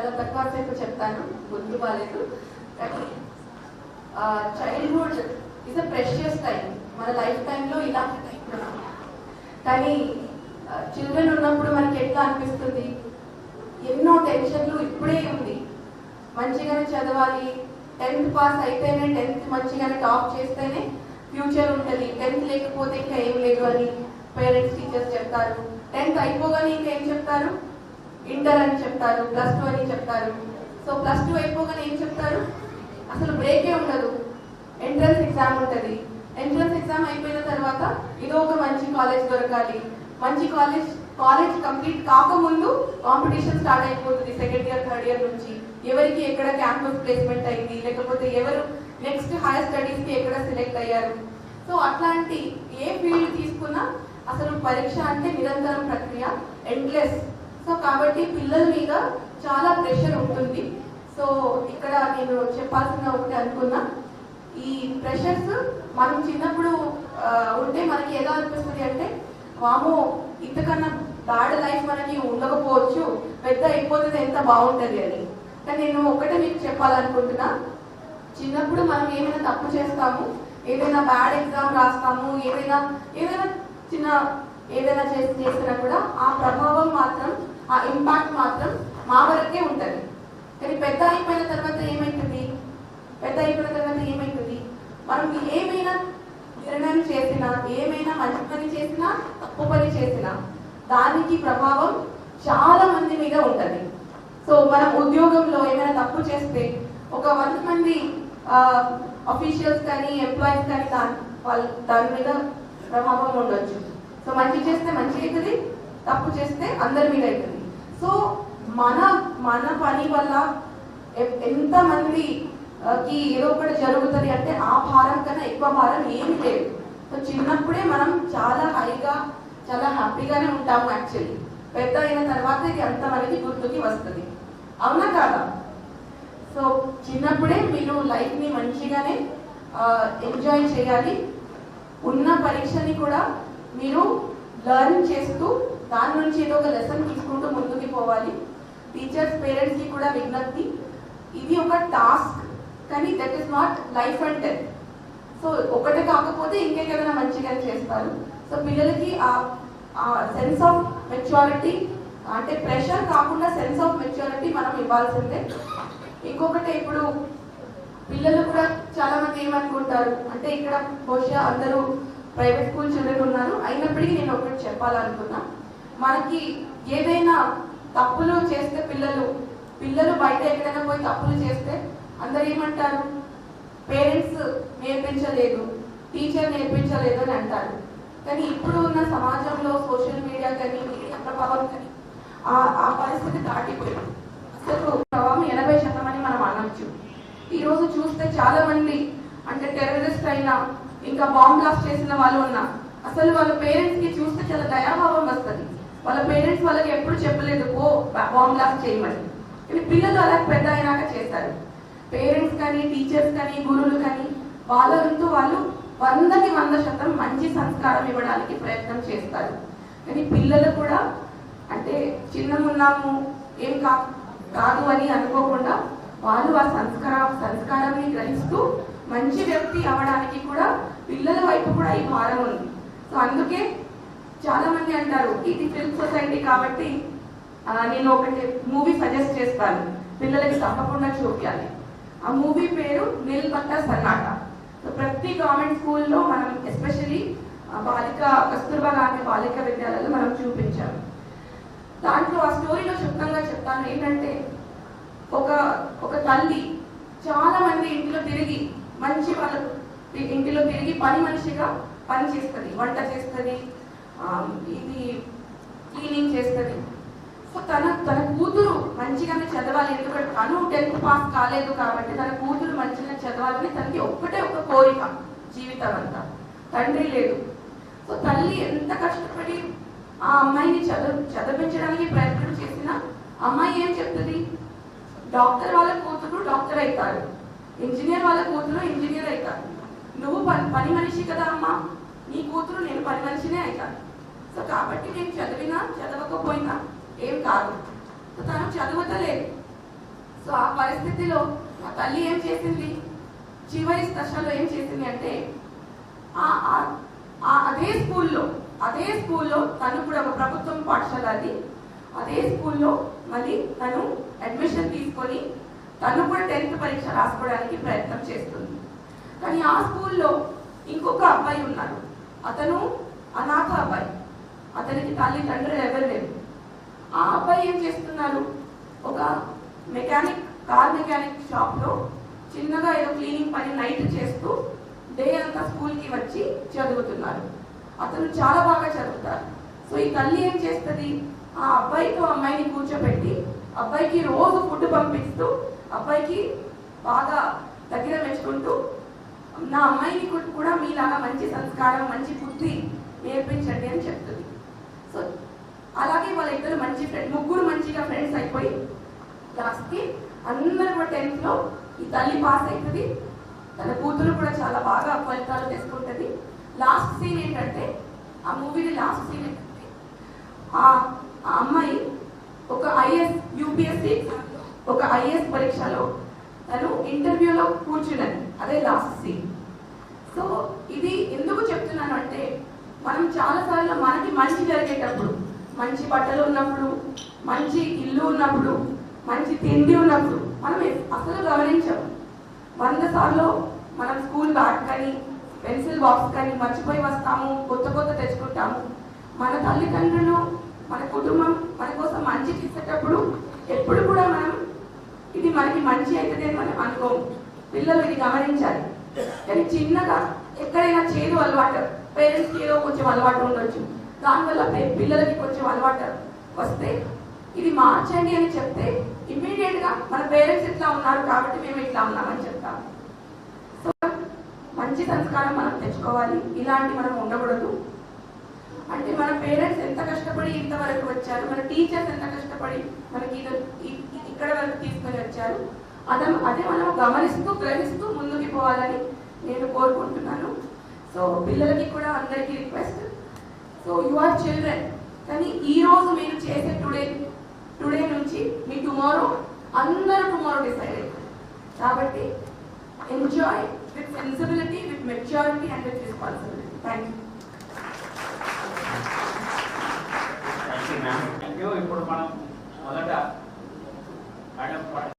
చాలా తక్కువ సేపు చెప్తాను. గుర్తు బాగాలేదు కానీ childhood is a precious time మన లైఫ్ టైంలో ఇలాంటి టైం కానీ చిల్డ్రన్ ఉన్నప్పుడు మనకి ఎట్లా అనిపిస్తుంది? ఎన్నో టెన్షన్లు ఇప్పుడే ఉంది. మంచిగానే చదవాలి. టెన్త్ పాస్ అయితేనే టెన్త్ మంచిగానే టాప్ చేస్తేనే ఫ్యూచర్ ఉంటుంది. టెన్త్ లేకపోతే ఇంకా ఏం లేదు అని పేరెంట్స్ టీచర్స్ చెప్తారు. టెన్త్ అయిపోగానే ఇంకా ఏం చెప్తారు? ఇంటర్ అని చెప్తారు ప్లస్ టూ అని చెప్తారు. సో ప్లస్ టూ అయిపోగానే ఏం చెప్తారు? అసలు బ్రేకే ఉండదు. ఎంట్రన్స్ ఎగ్జామ్ ఉంటుంది. ఎంట్రన్స్ ఎగ్జామ్ అయిపోయిన తర్వాత ఇదో ఒక మంచి కాలేజ్ దొరకాలి. మంచి కాలేజ్ కాలేజ్ కంప్లీట్ కాకముందు కాంపిటీషన్ స్టార్ట్ అయిపోతుంది సెకండ్ ఇయర్ థర్డ్ ఇయర్ నుంచి. ఎవరికి ఎక్కడ క్యాంపస్ ప్లేస్మెంట్ అయింది లేకపోతే ఎవరు నెక్స్ట్ హైయర్ స్టడీస్కి ఎక్కడ సెలెక్ట్ అయ్యారు? సో అట్లాంటి ఏ ఫీల్డ్ తీసుకున్నా అసలు పరీక్ష అంటే నిరంతరం ప్రక్రియ ఎండ్లెస్ సో కాబట్టి పిల్లల మీద చాలా ప్రెషర్ ఉంటుంది. సో ఇక్కడ నేను చెప్పాల్సిన ఒకటి అనుకున్నా. ఈ ప్రెషర్స్ మనం చిన్నప్పుడు ఉంటే మనకి ఎలా అనిపిస్తుంది అంటే మాము ఇంతకన్నా బ్యాడ్ లైఫ్ మనకి ఉండకపోవచ్చు పెద్ద అయిపోతుంది ఎంత బాగుంటుంది అని. కానీ నేను ఒకటే మీకు చెప్పాలనుకుంటున్నా. చిన్నప్పుడు మనం ఏమైనా తప్పు చేస్తాము ఏదైనా బ్యాడ్ ఎగ్జామ్ రాస్తాము ఏదైనా ఏదైనా చిన్న ఏదైనా చేసి చేసినా కూడా ఆ ప్రభావం మాత్రం ఆ ఇంపాక్ట్ మాత్రం మా వరకే ఉంటుంది. కానీ పెద్ద అయిపోయిన తర్వాత ఏమైతుంది? పెద్ద అయిపోయిన తర్వాత ఏమైతుంది? మనం ఏమైనా నిర్ణయం చేసినా ఏమైనా మంచి పని చేసినా తప్పు పని చేసినా దానికి ప్రభావం చాలా మంది మీద ఉంటుంది. సో మనం ఉద్యోగంలో ఏమైనా తప్పు చేస్తే ఒక వంద మంది అఫీషియల్స్ కానీ ఎంప్లాయీస్ కానీ దాని వాళ్ళ దాని మీద ప్రభావం ఉండొచ్చు. సో మంచి చేస్తే మంచి అవుతుంది తప్పు చేస్తే అందరి మీద అవుతుంది సో మన మన పని వల్ల ఎ- ఎంతమంది కి ఏదో ఒకటి జరుగుతుంది అంటే ఆ భారం కన్నా ఎక్కువ భారం ఏమి లేదు. సో చిన్నప్పుడే మనం చాలా హైగా చాలా హ్యాపీగానే ఉంటాము యాక్చువల్లీ. పెద్ద అయిన తర్వాత ఇది అంత మనకి గుర్తుకి వస్తుంది. అవునా కాదా? సో చిన్నప్పుడే మీరు లైఫ్ని మంచిగానే ఎంజాయ్ చేయాలి. ఉన్న పరీక్షని కూడా మీరు లర్నింగ్ చేస్తూ దాని నుంచి ఏదో ఒక లెసన్ తీసుకుంటూ ముందుకు పోవాలి. టీచర్స్ పేరెంట్స్కి కూడా విజ్ఞప్తి. ఇది ఒక టాస్క్ కానీ that is not life and death so ఒకటే కాకపోతే ఇంకేదైనా మంచిగా చేస్తారు. సో పిల్లలకి ఆ సెన్స్ ఆఫ్ మెచ్యూరిటీ అంటే ప్రెషర్ కాకుండా సెన్స్ ఆఫ్ మెచ్యూరిటీ మనం ఇవ్వాల్సిందే. ఇంకొకటి ఇప్పుడు పిల్లలు కూడా చాలా మంది ఏమనుకుంటారు? అంటే ఇక్కడ బహుశా అందరూ ప్రైవేట్ స్కూల్ చిల్డ్రన్ ఉన్నారు. అయినప్పటికీ నేను ఒకటి చెప్పాలనుకున్నా. మనకి ఏదైనా తప్పులు చేస్తే పిల్లలు పిల్లలు బయట ఎక్కడైనా పోయి తప్పులు చేస్తే అందరు ఏమంటారు? పేరెంట్స్ నేర్పించలేదు టీచర్ నేర్పించలేదు అని అంటారు. కానీ ఇప్పుడు ఉన్న సమాజంలో సోషల్ మీడియా కానీ మీడియా ప్రభావం కానీ ఆ ఆ పరిస్థితి దాటిపోయింది. అసలు ప్రభావం ఎనభై శాతం అని మనం అనొచ్చు. ఈరోజు చూస్తే చాలా మంది అంటే టెర్రరిస్ట్ అయినా ఇంకా బాంబ్ బ్లాస్ట్ చేసిన వాళ్ళు ఉన్నా అసలు వాళ్ళ పేరెంట్స్కి చూస్తే చాలా దయాభావం వస్తుంది. వాళ్ళ పేరెంట్స్ వాళ్ళకి ఎప్పుడు చెప్పలేదు ఓ బాంబ్ బ్లాస్ట్ చేయమని. కానీ పిల్లలు అలా పెద్ద అయినాక చేస్తారు. పేరెంట్స్ కానీ టీచర్స్ కానీ గురువులు కానీ వాళ్ళ వంతు వాళ్ళు వందకి వంద శాతం మంచి సంస్కారం ఇవ్వడానికి ప్రయత్నం చేస్తారు. కానీ పిల్లలు కూడా అంటే చిన్నమున్నాము ఏం కా కాదు అని అనుకోకుండా వాళ్ళు ఆ సంస్కార సంస్కారాన్ని గ్రహిస్తూ మంచి వ్యక్తి అవడానికి కూడా పిల్లల వైపు కూడా ఈ భారం ఉంది. సో అందుకే చాలా మంది అంటారు ఇది ఫిల్మ్ సొసైటీ కాబట్టి నేను ఒకటి మూవీ సజెస్ట్ చేస్తాను. పిల్లలకి తప్పకుండా చూపించాలి. ఆ మూవీ పేరు నిల్పట్ట సన్నాట. సో ప్రతి గవర్నమెంట్ స్కూల్లో మనం ఎస్పెషలీ బాలిక కస్తూర్బా గాంధీ బాలిక విద్యాలయంలో మనం చూపించాము. దాంట్లో ఆ స్టోరీలో చెప్తాగా చెప్తాను ఏంటంటే ఒక ఒక తల్లి చాలా మంది ఇంటిలో తిరిగి మంచి వాళ్ళకు ఇంటిలో తిరిగి పని మనిషిగా పని చేస్తుంది వంట చేస్తుంది ఇది క్లీనింగ్ చేస్తుంది. సో తన తన కూతురు మంచిగానే చదవాలి ఎందుకంటే తను టెన్త్ పాస్ కాలేదు కాబట్టి తన కూతురు మంచిగా చదవాలని తనకి ఒక్కటే ఒక కోరిక జీవితం అంతా తండ్రి లేదు సో తల్లి ఎంత కష్టపడి ఆ అమ్మాయిని చదువు చదివించడానికి ప్రయత్నం చేసినా అమ్మాయి ఏం చెప్తుంది? డాక్టర్ వాళ్ళ కూతురు డాక్టర్ అవుతారు. ఇంజనీర్ వాళ్ళ కూతురు ఇంజనీర్ అవుతారు. నువ్వు పని పని మనిషి కదా అమ్మా. నీ కూతురు నేను పని మనిషినే అవుతాను. సో కాబట్టి నేను చదివినా చదవకపోయినా ఏం కాదు. సో తను చదువుతలేదు. సో ఆ పరిస్థితిలో నా తల్లి ఏం చేసింది? చివరి దశలో ఏం చేసింది అంటే ఆ అదే స్కూల్లో అదే స్కూల్లో తను కూడా ఒక ప్రభుత్వం పాఠశాల అది. అదే స్కూల్లో మళ్ళీ తను అడ్మిషన్ తీసుకొని తను కూడా టెన్త్ పరీక్ష రాసుకోవడానికి ప్రయత్నం చేస్తుంది. కానీ ఆ స్కూల్లో ఇంకొక అబ్బాయి ఉన్నాడు అతను అనాథ అబ్బాయి. అతనికి తల్లిదండ్రులు ఎవరు లేరు. ఆ అబ్బాయి ఏం చేస్తున్నారు? ఒక మెకానిక్ కార్ మెకానిక్ షాప్లో చిన్నగా ఏదో క్లీనింగ్ పని నైట్ చేస్తూ డే అంతా స్కూల్కి వచ్చి చదువుతున్నారు. అతను చాలా బాగా చదువుతారు. సో ఈ తల్లి ఏం చేస్తుంది? ఆ అబ్బాయితో అమ్మాయిని కూర్చోబెట్టి అబ్బాయికి రోజు ఫుడ్ పంపిస్తూ అబ్బాయికి బాగా దగ్గర పెంచుకుంటూ నా అమ్మాయిని కూడా మీలాగా మంచి సంస్కారం మంచి బుద్ధి నేర్పించండి అని చెప్తుంది. సో అలాగే వాళ్ళ ఇద్దరు మంచి ఫ్రెండ్ ముగ్గురు మంచిగా ఫ్రెండ్స్ అయిపోయి లాస్ట్కి అందరు కూడా టెన్త్లో ఈ తల్లి పాస్ అవుతుంది తన కూతురు కూడా చాలా బాగా ఫలితాలు తెచ్చుకుంటుంది లాస్ట్ సీన్ ఏంటంటే ఆ మూవీని లాస్ట్ సీన్ ఏంటంటే ఆ అమ్మాయి ఒక ఐఎస్ యూపీఎస్సీ ఒక ఐఏఎస్ పరీక్షలో తను ఇంటర్వ్యూలో కూర్చున్నది. అదే లాస్ట్ సీన్ సో ఇది ఎందుకు చెప్తున్నాను అంటే మనం చాలాసార్లు మనకి మంచి జరిగేటప్పుడు మంచి బట్టలు ఉన్నప్పుడు మంచి ఇల్లు ఉన్నప్పుడు మంచి తిండి ఉన్నప్పుడు మనం అసలు గమనించాం వంద సార్లు మనం స్కూల్ బ్యాగ్ కానీ పెన్సిల్ బాక్స్ కానీ మర్చిపోయి వస్తాము కొత్త కొత్త తెచ్చుకుంటాము. మన తల్లిదండ్రులు మన కుటుంబం మన కోసం మంచి చేసేటప్పుడు ఎప్పుడు కూడా మనం ఇది మనకి మంచి అవుతుంది అని మనం అనుకోము. పిల్లలు ఇది గమనించాలి. కానీ చిన్నగా ఎక్కడైనా చేదు అలవాటు పేరెంట్స్కి ఏదో కొంచెం అలవాటు ఉండొచ్చు. దానివల్ల పిల్లలకి కొంచెం అలవాటు వస్తే ఇది మార్చండి అని చెప్తే ఇమ్మీడియట్గా మన పేరెంట్స్ ఇట్లా ఉన్నారు కాబట్టి మేము ఇట్లా ఉన్నామని చెప్తాం. సో మంచి సంస్కారం మనం తెచ్చుకోవాలి. ఇలాంటి మనం ఉండకూడదు. అంటే మన పేరెంట్స్ ఎంత కష్టపడి ఇంతవరకు వచ్చారు మన టీచర్స్ ఎంత కష్టపడి మనకి ఈ ఇచ్చారు అతను అదే మనం గమనిస్తూ గ్రహిస్తూ ముందుకు పోవాలని నేను కోరుకుంటున్నాను. సో పిల్లలకి కూడా అందరికీ request so you are children కానీ ఈరోజు మీరు చేసే టుడే టుడే నుంచి మీ టుమారో అందరూ టుమారో డిసైడ్ అవుతారు కాబట్టి enjoy with sensibility with maturity and with responsibility thank you ఇప్పుడు మనం మొదట మేడం